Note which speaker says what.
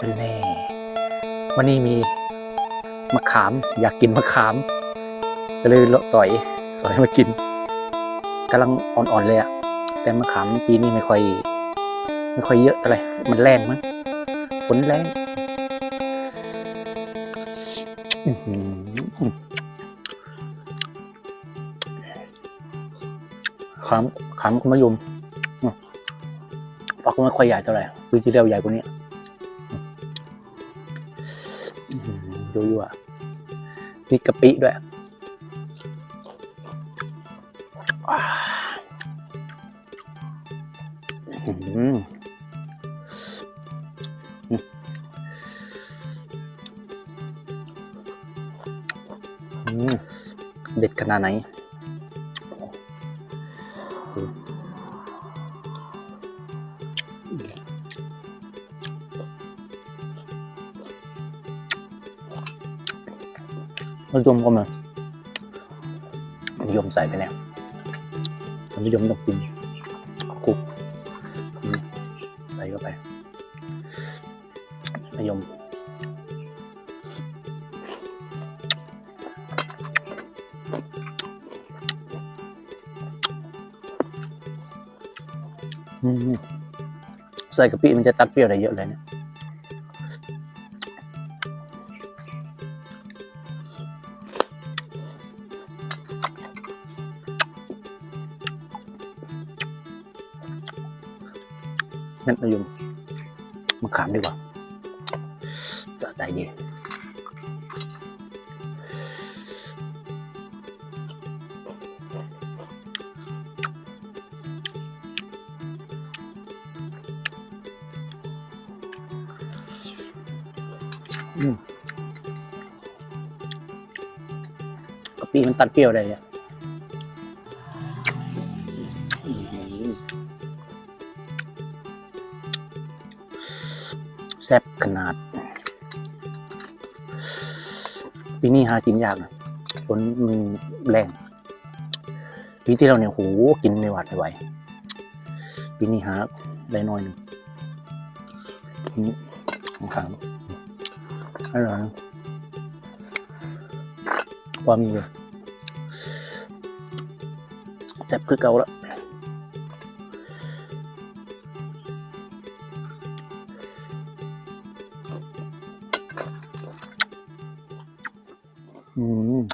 Speaker 1: แน่วันนี้มีมะขามอยากกินมะขาม ก็เลยลสอยสอยมากินกำลังอ่อนๆเลยอะแต่มะขามปีนี้ไม่ค่อย ไม่ค่อยเยอะเท่าไหร่มันแรงมั้งฝนแรงขามขามมยมอืมฝักก็ไม่ค่อยใหญ่เท่าไหร่ปีที่แล้วใหญ่กว่านี้ ดูอยู่อะมีกะปิด้วยเด็ดขนาดไหน มะยมก็มามะยมใส่ไปแล้วมะยมต้องปรุงคลุกใส่เข้าไปมะยมอืมใส่กะปิมันจะตัดเปรี้ยวได้เยอะเลยเนี่ย เม็ดมะยมมะขามดีกว่าจะได้ดีอืมกะปิมันตัดเปรี้ยวได้เนี่ย ซ่บขนาด ปีนี้หากินยากนะฝนมันแรงปีที่เราเนี่ยโหกินไม่หวาดไม่ไหวปีนี้หาได้น้อยหนึ่งอืมของขามอร่อยนะพอมีเลยแซ่บคือเก่าแล้ว 음.